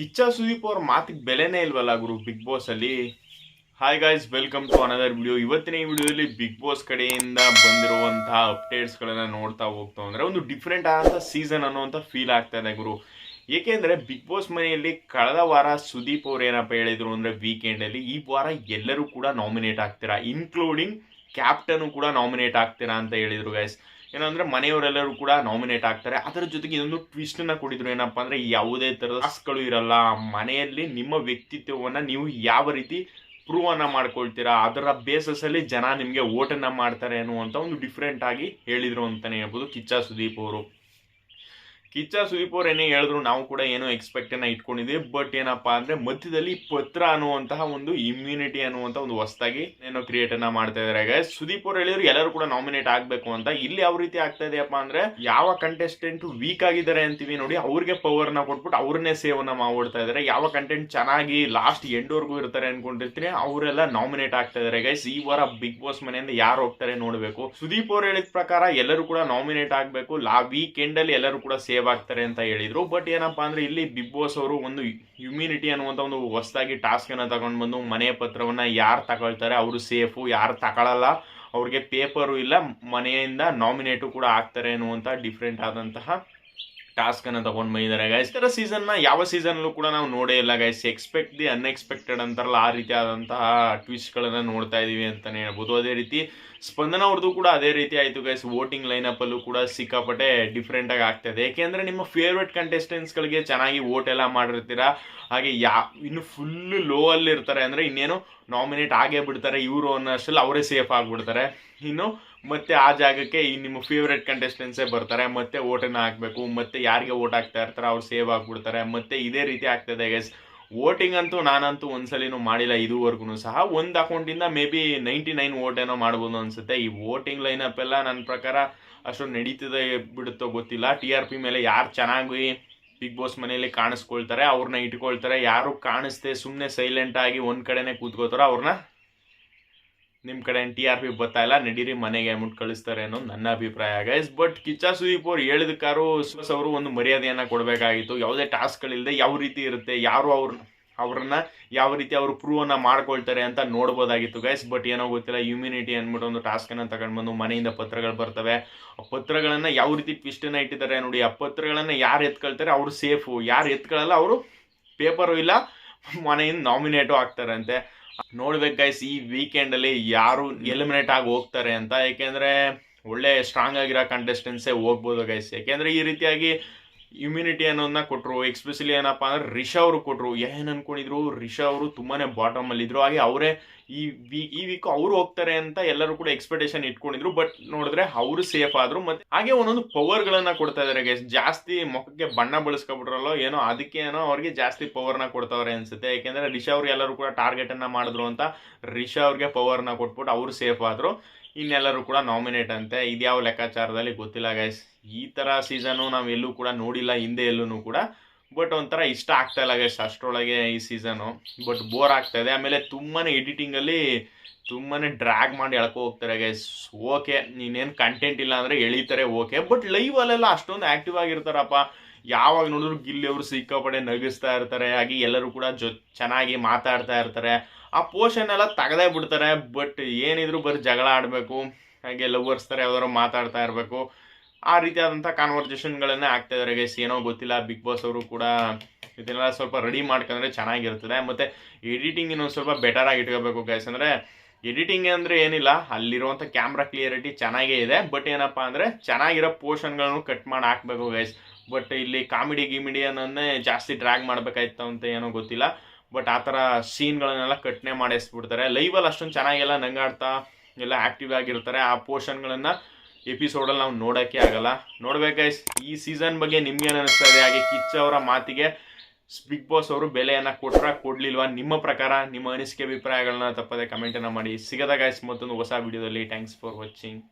ಕಿಚ್ಚ ಸುದೀಪ್ ಅವ್ರ ಮಾತಿಗೆ ಬೆಲೆನೇ ಇಲ್ವಲ್ಲ ಗುರು ಬಿಗ್ ಬಾಸ್ ಅಲ್ಲಿ? Hi guys welcome to another video ಇವತ್ತಿನ ಈ ವಿಡಿಯೋದಲ್ಲಿ ಬಿಗ್ ಬಾಸ್ ಕಡೆಯಿಂದ ಬಂದಿರುವಂತಹ ಅಪ್ಡೇಟ್ಸ್ಗಳನ್ನ ನೋಡ್ತಾ ಹೋಗ್ತಾ ಅಂದ್ರೆ ಒಂದು ಡಿಫ್ರೆಂಟ್ ಆದಂಥ ಸೀಸನ್ ಅನ್ನುವಂಥ ಫೀಲ್ ಆಗ್ತಾ ಇದೆ ಗುರು. ಏಕೆಂದ್ರೆ ಬಿಗ್ ಬಾಸ್ ಮನೆಯಲ್ಲಿ ಕಳೆದ ವಾರ ಸುದೀಪ್ ಅವ್ರು ಏನಪ್ಪ ಹೇಳಿದ್ರು ಅಂದ್ರೆ ವೀಕೆಂಡ್ ಅಲ್ಲಿ ಈ ವಾರ ಎಲ್ಲರೂ ಕೂಡ ನಾಮಿನೇಟ್ ಆಗ್ತೀರಾ ಇನ್ಕ್ಲೂಡಿಂಗ್ ಕ್ಯಾಪ್ಟನ್ ಕೂಡ ನಾಮಿನೇಟ್ ಆಗ್ತೀರಾ ಅಂತ ಹೇಳಿದ್ರು ಗೈಸ್ ಏನಂದ್ರೆ ಮನೆಯವರೆಲ್ಲರೂ ಕೂಡ ನಾಮಿನೇಟ್ ಆಗ್ತಾರೆ. ಅದರ ಜೊತೆಗೆ ಇದೊಂದು ಟ್ವಿಸ್ಟ್ನ ಕೊಡಿದ್ರು ಏನಪ್ಪ ಅಂದ್ರೆ ಯಾವುದೇ ತರದ ಟಾಸ್ಕ್ಗಳು ಇರಲ್ಲ. ಮನೆಯಲ್ಲಿ ನಿಮ್ಮ ವ್ಯಕ್ತಿತ್ವವನ್ನ ನೀವು ಯಾವ ರೀತಿ ಪ್ರೂವ್ ಅನ್ನ ಮಾಡ್ಕೊಳ್ತೀರಾ, ಅದರ ಬೇಸಸ್ ಅಲ್ಲಿ ಜನ ನಿಮ್ಗೆ ಓಟನ್ನ ಮಾಡ್ತಾರೆ ಅನ್ನುವಂತ ಒಂದು ಡಿಫ್ರೆಂಟ್ ಆಗಿ ಹೇಳಿದ್ರು ಅಂತಾನೆ ಹೇಳ್ಬೋದು ಕಿಚ್ಚ ಸುದೀಪ್ ಅವರು. ಕಿಚ್ಚ ಸುದೀಪ್ ಅವ್ರು ಏನೇ ಹೇಳಿದ್ರು ನಾವು ಕೂಡ ಏನೋ ಅನ್ನ ಇಟ್ಕೊಂಡಿದ್ವಿ. ಬಟ್ ಏನಪ್ಪಾ ಅಂದ್ರೆ ಮಧ್ಯದಲ್ಲಿ ಪತ್ರ ಅನ್ನುವಂತಹ ಒಂದು ಇಮ್ಯುನಿಟಿ ಅನ್ನುವಂತ ಒಂದು ಹೊಸದಾಗಿ ಏನೋ ಕ್ರಿಯೇಟ್ ಅನ್ನ ಮಾಡ್ತಾ ಇದಾರೆ. ಹಾಗೆ ಸುದೀಪ್ ಅವ್ರು ಹೇಳಿದ್ರು ಎಲ್ಲರೂ ಕೂಡ ನಾಮಿನೇಟ್ ಆಗ್ಬೇಕು ಅಂತ. ಇಲ್ಲಿ ಯಾವ ರೀತಿ ಆಗ್ತಾ ಇದೆಯಪ್ಪ ಅಂದ್ರೆ ಯಾವ ಕಂಟೆಸ್ಟೆಂಟ್ ವೀಕ್ ಆಗಿದ್ದಾರೆ ಅಂತೀವಿ ನೋಡಿ, ಅವ್ರಿಗೆ ಪವರ್ನ ಕೊಟ್ಬಿಟ್ಟು ಅವ್ರನ್ನೇ ಸೇವನ್ನ ಮಾಡ್ತಾ ಇದಾರೆ. ಯಾವ ಕಂಟೆಂಟ್ ಚೆನ್ನಾಗಿ ಲಾಸ್ಟ್ ಎಂಡ್ವರೆಗೂ ಇರ್ತಾರೆ ಅನ್ಕೊಂಡಿರ್ತೀನಿ, ಅವರೆಲ್ಲ ನಾಮಿನೇಟ್ ಆಗ್ತಾ ಇದಾರೆ. ಗೈಸ್ ಈ ವಾರ ಬಿಗ್ ಬಾಸ್ ಮನೆಯಿಂದ ಯಾರು ಹೋಗ್ತಾರೆ ನೋಡ್ಬೇಕು. ಸುದೀಪ್ ಅವ್ರು ಹೇಳಿದ ಪ್ರಕಾರ ಎಲ್ಲರೂ ಕೂಡ ನಾಮಿನೇಟ್ ಆಗ್ಬೇಕು. ಲಾ ವೀಕೆಂಡಲ್ಲಿ ಎಲ್ಲರೂ ಕೂಡ ಸೇವ್ ಆಗ್ತಾರೆ ಅಂತ ಹೇಳಿದ್ರು. ಬಟ್ ಏನಪ್ಪಾ ಅಂದ್ರೆ ಇಲ್ಲಿ ಬಿಗ್ ಬಾಸ್ ಅವರು ಒಂದು ಹ್ಯುಮಿನಿಟಿ ಅನ್ನುವಂತ ಒಂದು ಹೊಸದಾಗಿ ಟಾಸ್ಕನ್ನು ತಗೊಂಡು ಬಂದು ಮನೆ ಪತ್ರವನ್ನ ಯಾರು ತಗೊಳ್ತಾರೆ, ಅವರು ಸೇಫು ಯಾರು ತಗೊಳಲ್ಲ, ಅವ್ರಿಗೆ ಪೇಪರು ಇಲ್ಲ, ಮನೆಯಿಂದ ನಾಮಿನೇಟು ಕೂಡ ಆಗ್ತಾರೆ ಅನ್ನುವಂತ ಡಿಫ್ರೆಂಟ್ ಆದಂತಹ ಟಾಸ್ಕ್ ಅನ್ನ ತಗೊಂಡ್ ಬಂದಿದ್ದಾರೆ ಗೈಸ್ ಸೀಸನ್ನ ಯಾವ ಸೀಸನ್ ಕೂಡ ನಾವು ನೋಡೇ ಇಲ್ಲ ಗೈಸ್ ಎಕ್ಸ್ಪೆಕ್ಟ್ ದಿ ಅನ್ಎಕ್ಸ್ಪೆಕ್ಟೆಡ್ ಅಂತಾರಲ್ಲ, ಆ ರೀತಿ ಆದಂತಹ ಟ್ವಿಸ್ಟ್ ಗಳನ್ನ ನೋಡ್ತಾ ಇದೀವಿ ಅಂತಾನೆ ಹೇಳ್ಬೋದು. ಅದೇ ರೀತಿ ಸ್ಪಂದನ ಅವ್ರದ್ದು ಕೂಡ ಅದೇ ರೀತಿ ಆಯ್ತು ಗೈಸ್ ವೋಟಿಂಗ್ ಲೈನಪ್ಪಲ್ಲೂ ಕೂಡ ಸಿಕ್ಕಾಪಟ್ಟೆ ಡಿಫ್ರೆಂಟ್ ಆಗಿ ಆಗ್ತದೆ ಯಾಕೆಂದ್ರೆ ನಿಮ್ಮ ಫೇವ್ರೆಟ್ ಕಂಟೆಸ್ಟೆಂಟ್ಸ್ ಗಳಿಗೆ ಚೆನ್ನಾಗಿ ವೋಟ್ ಎಲ್ಲ ಮಾಡಿರ್ತೀರಾ? ಹಾಗೆ ಯಾ, ಇನ್ನು ಫುಲ್ ಲೋ ಅಲ್ಲಿ ಇರ್ತಾರೆ ಅಂದ್ರೆ ಇನ್ನೇನು ನಾಮಿನೇಟ್ ಆಗೇ ಬಿಡ್ತಾರೆ ಇವರು ಅನ್ನೋಷ್ಟರಲ್ಲಿ ಅವರೇ ಸೇಫ್ ಆಗಿಬಿಡ್ತಾರೆ. ಇನ್ನು ಮತ್ತೆ ಆ ಜಾಗಕ್ಕೆ ಈ ನಿಮ್ಮ ಫೇವ್ರೇಟ್ ಕಂಟೆಸ್ಟೆನ್ಸೇ ಬರ್ತಾರೆ, ಮತ್ತೆ ಓಟನ್ನು ಹಾಕಬೇಕು, ಮತ್ತೆ ಯಾರಿಗೆ ಓಟ್ ಹಾಕ್ತಾ ಇರ್ತಾರೆ ಅವ್ರು ಸೇವ್ ಆಗಿಬಿಡ್ತಾರೆ, ಮತ್ತೆ ಇದೇ ರೀತಿ ಆಗ್ತದೆ ಗೈಸ್ ವೋಟಿಂಗ್ ಅಂತೂ ನಾನಂತೂ ಒಂದ್ಸಲಿನೂ ಮಾಡಿಲ್ಲ ಇದುವರೆಗೂ ಸಹ. ಒಂದು ಅಕೌಂಟಿಂದ maybe ninety nine vote ಏನೋ ಮಾಡ್ಬೋದು ಅನಿಸುತ್ತೆ. ಈ ವೋಟಿಂಗ್ ಲೈನಪ್ ಎಲ್ಲ ನನ್ನ ಪ್ರಕಾರ ಅಷ್ಟೊಂದು ನಡೀತದೆ ಬಿಡುತ್ತೋ ಗೊತ್ತಿಲ್ಲ. ಟಿ ಆರ್ ಪಿ ಮೇಲೆ ಯಾರು ಚೆನ್ನಾಗಿ ಬಿಗ್ ಬಾಸ್ ಮನೆಯಲ್ಲಿ ಕಾಣಿಸ್ಕೊಳ್ತಾರೆ ಅವ್ರನ್ನ ಇಟ್ಕೊಳ್ತಾರೆ. ಯಾರು ಕಾಣಿಸ್ದೆ ಸುಮ್ಮನೆ ಸೈಲೆಂಟ್ ಆಗಿ ಕಡೆನೇ ಕಡೆನೆ ಕೂತ್ಕೋತಾರೋ ಅವ್ರನ್ನ ನಿಮ್ ಕಡೆ ಟಿ ಆರ್ ಪಿ ಬರ್ತಾ ಇಲ್ಲ, ನಡೀರಿ ಮನೆಗೆ ಅಮೌಂಟ್ ಕಳಿಸ್ತಾರೆ ಅನ್ನೋದು ನನ್ನ ಅಭಿಪ್ರಾಯ. ಗೈಸ್ ಬಟ್ ಕಿಚ್ಚ ಸುದೀಪ್ ಅವ್ರು ಹೇಳಿದಕ್ಕಾರು ಅವರು ಒಂದು ಮರ್ಯಾದೆಯನ್ನು ಕೊಡಬೇಕಾಗಿತ್ತು. ಯಾವುದೇ ಟಾಸ್ಕ್ಗಳಿಲ್ಲದೆ ಯಾವ ರೀತಿ ಇರುತ್ತೆ, ಯಾರು ಅವ್ರ, ಅವ್ರನ್ನ ಯಾವ ರೀತಿ ಅವರು ಪ್ರೂವನ್ನ ಮಾಡ್ಕೊಳ್ತಾರೆ ಅಂತ ನೋಡ್ಬೋದಾಗಿತ್ತು. ಗೈಸ್ ಬಟ್ ಏನೋ ಗೊತ್ತಿಲ್ಲ ಇಮ್ಯುನಿಟಿ ಅಂದ್ಬಿಟ್ಟು ಒಂದು ಟಾಸ್ಕ್ ಅನ್ನ ತಗೊಂಡ್ ಬಂದು ಮನೆಯಿಂದ ಪತ್ರಗಳು ಬರ್ತವೆ. ಆ ಪತ್ರಗಳನ್ನ ಯಾವ ರೀತಿ ಟ್ವಿಸ್ಟನ್ನು ಇಟ್ಟಿದ್ದಾರೆ ನೋಡಿ, ಆ ಪತ್ರಗಳನ್ನ ಯಾರು ಎತ್ಕೊಳ್ತಾರೆ ಅವರು ಸೇಫು ಯಾರು ಎತ್ಕೊಳ್ಳಲ್ಲ ಅವರು ಪೇಪರು ಇಲ್ಲ, ಮನೆಯಿಂದ ನಾಮಿನೇಟು ಆಗ್ತಾರಂತೆ. ನೋಡ್ಬೇಕು ಗೈಸ್ ಈ ವೀಕೆಂಡ್ ಅಲ್ಲಿ ಯಾರು ಎಲಿಮಿನೇಟ್ ಆಗಿ ಹೋಗ್ತಾರೆ ಅಂತ. ಯಾಕೆಂದ್ರೆ ಒಳ್ಳೆ ಸ್ಟ್ರಾಂಗ್ ಆಗಿರೋ ಕಂಟೆಸ್ಟೆನ್ಸೇ ಹೋಗ್ಬೋದು ಗೈಸ್ ಯಾಕೆಂದ್ರೆ ಈ ರೀತಿಯಾಗಿ ಇಮ್ಯುನಿಟಿ ಅನ್ನೋದನ್ನ ಕೊಟ್ಟರು ಎಕ್ಸ್ಪೆಷಲಿ ಏನಪ್ಪ ಅಂದ್ರೆ ರಿಷಾ ಅವರು ಕೊಟ್ಟರು ಏನು ಅನ್ಕೊಂಡಿದ್ರು? ರಿಷಾ ಅವರು ತುಂಬಾನೇ ಬಾಟಮ್ ಅಲ್ಲಿ ಇದ್ರು. ಹಾಗೆ ಅವರೇ ಈ ವೀಕ್ ಈ ವೀಕ್ ಅವರು ಹೋಗ್ತಾರೆ ಅಂತ ಎಲ್ಲರೂ ಕೂಡ ಎಕ್ಸ್ಪೆಕ್ಟೇಷನ್ ಇಟ್ಕೊಂಡಿದ್ರು. ಬಟ್ ನೋಡಿದ್ರೆ ಅವರು ಸೇಫ್ ಆದ್ರು. ಮತ್ತೆ ಹಾಗೆ ಒಂದೊಂದು ಪವರ್ ಗಳನ್ನ ಕೊಡ್ತಾ ಇದಾರೆ ಗೈಸ್ ಜಾಸ್ತಿ ಮುಖಕ್ಕೆ ಬಣ್ಣ ಬಳಸ್ಕೊಬಿಟ್ರಲ್ಲೋ ಏನೋ, ಅದಕ್ಕೆ ಏನೋ ಅವ್ರಿಗೆ ಜಾಸ್ತಿ ಪವರ್ನ ಕೊಡ್ತಾವ್ರೆ ಅನ್ಸುತ್ತೆ. ಯಾಕೆಂದ್ರೆ ರಿಷಾ ಅವ್ರು ಎಲ್ಲರೂ ಕೂಡ ಟಾರ್ಗೆಟ್ ಅನ್ನ ಮಾಡಿದ್ರು ಅಂತ ರಿಷಾ ಅವ್ರಿಗೆ ಪವರ್ನ ಕೊಟ್ಬಿಟ್ಟು ಅವರು ಸೇಫ್ ಆದ್ರು. ಇನ್ನೆಲ್ಲರೂ ಕೂಡ ನಾಮಿನೇಟ್ ಅಂತೆ. ಇದ್ಯಾವ ಲೆಕ್ಕಾಚಾರದಲ್ಲಿ ಗೊತ್ತಿಲ್ಲ ಗೈಸ್ ಈ ತರ ಸೀಸನು ನಾವು ಎಲ್ಲೂ ಕೂಡ ನೋಡಿಲ್ಲ, ಹಿಂದೆ ಎಲ್ಲೂ ಕೂಡ. ಬಟ್ ಒಂಥರ ಇಷ್ಟ ಆಗ್ತಾ ಇಲ್ಲ ಗೈಸ್ ಅಷ್ಟರೊಳಗೆ ಈ ಸೀಸನು ಬಟ್ ಬೋರ್ ಆಗ್ತಾ ಇದೆ. ಆಮೇಲೆ ತುಂಬಾನೇ ಎಡಿಟಿಂಗ್ ಅಲ್ಲಿ ತುಂಬಾನೇ ಡ್ರ್ಯಾಗ್ ಮಾಡಿ ಎಳ್ಕೊ ಹೋಗ್ತಾರೆ ಗೈಸ್ ಓಕೆ ನೀನೇನು ಕಂಟೆಂಟ್ ಇಲ್ಲ ಅಂದ್ರೆ ಎಳಿತಾರೆ ಓಕೆ ಬಟ್ ಲೈವ್ ಅಲ್ಲೆಲ್ಲ ಅಷ್ಟೊಂದು ಆಕ್ಟಿವ್ ಆಗಿರ್ತಾರಪ್ಪ. ಯಾವಾಗ ನೋಡಿದ್ರು ಗಿಲ್ಲಿ ಅವರು ಸಿಕ್ಕಾಪಡೆ ನಗಿಸ್ತಾ ಇರ್ತಾರೆ. ಹಾಗೆ ಎಲ್ಲರೂ ಕೂಡ ಜೊ, ಚೆನ್ನಾಗಿ ಮಾತಾಡ್ತಾ ಇರ್ತಾರೆ. ಆ ಪೋರ್ಷನ್ ಎಲ್ಲ ತೆಗೆದೇ ಬಿಡ್ತಾರೆ. ಬಟ್ ಏನಿದ್ರು ಬರೀ ಜಗಳ ಆಡಬೇಕು. ಹಾಗೆ ಲವರ್ಸ್ ಥರ ಯಾವ್ದಾದ್ರು ಮಾತಾಡ್ತಾ ಇರಬೇಕು. ಆ ರೀತಿಯಾದಂಥ ಕಾನ್ವರ್ಸೇಷನ್ಗಳನ್ನೇ ಆಗ್ತಾ ಇದ್ದಾರೆ ಗೈಸ್ ಏನೋ ಗೊತ್ತಿಲ್ಲ ಬಿಗ್ ಬಾಸ್ ಅವರು ಕೂಡ ಇದನ್ನೆಲ್ಲ ಸ್ವಲ್ಪ ರೆಡಿ ಮಾಡ್ಕೊಂಡ್ರೆ ಚೆನ್ನಾಗಿರ್ತದೆ ಮತ್ತೆ ಎಡಿಟಿಂಗ್ ಇನ್ನೊಂದು ಸ್ವಲ್ಪ ಬೆಟರ್ ಆಗಿ ಇಟ್ಕೋಬೇಕು ಗೈಸ್ ಅಂದ್ರೆ ಎಡಿಟಿಂಗ್ ಅಂದ್ರೆ ಏನಿಲ್ಲ ಅಲ್ಲಿರುವಂಥ ಕ್ಯಾಮ್ರಾ ಕ್ಲಿಯರಿಟಿ ಚೆನ್ನಾಗೇ ಇದೆ. ಬಟ್ ಏನಪ್ಪ ಅಂದ್ರೆ ಚೆನ್ನಾಗಿರೋ ಪೋರ್ಷನ್ಗಳನ್ನು ಕಟ್ ಮಾಡಿ ಹಾಕಬೇಕು ಗೈಸ್ ಬಟ್ ಇಲ್ಲಿ ಕಾಮಿಡಿ ಗಿಮಿಡಿ ಅನ್ನೋದನ್ನೇ ಜಾಸ್ತಿ ಡ್ರ್ಯಾಗ್ ಮಾಡ್ಬೇಕಾಯ್ತು ಅಂತ ಏನೋ ಗೊತ್ತಿಲ್ಲ. ಬಟ್ ಆ ಥರ ಸೀನ್ಗಳನ್ನೆಲ್ಲ ಕಟ್ನೆ ಮಾಡಿಸ್ಬಿಡ್ತಾರೆ. ಲೈವಲ್ಲಿ ಅಷ್ಟೊಂದು ಚೆನ್ನಾಗೆಲ್ಲ ನಂಗಾಡ್ತಾ ಎಲ್ಲ ಆ್ಯಕ್ಟಿವ್ ಆಗಿರ್ತಾರೆ. ಆ ಪೋರ್ಷನ್ಗಳನ್ನ ಎಪಿಸೋಡಲ್ಲಿ ನಾವು ನೋಡೋಕ್ಕೆ ಆಗಲ್ಲ. ನೋಡ್ಬೇಕೈಸ್ ಈ ಸೀಸನ್ ಬಗ್ಗೆ ನಿಮ್ಗೇನು ಅನಿಸ್ತಾ ಇದೆ? ಹಾಗೆ ಕಿಚ್ಚ ಅವರ ಮಾತಿಗೆ ಬಿಗ್ ಬಾಸ್ ಅವರು ಬೆಲೆಯನ್ನ ಕೊಟ್ರ ಕೊಡ್ಲಿಲ್ವಾ? ನಿಮ್ಮ ಪ್ರಕಾರ, ನಿಮ್ಮ ಅನಿಸಿಕೆ ಅಭಿಪ್ರಾಯಗಳನ್ನ ತಪ್ಪದೆ ಕಮೆಂಟನ್ನು ಮಾಡಿ. ಸಿಗದ ಗೈಸ್ ಮತ್ತೊಂದು ಹೊಸ ವಿಡಿಯೋದಲ್ಲಿ ಥ್ಯಾಂಕ್ಸ್ ಫಾರ್ ವಾಚಿಂಗ್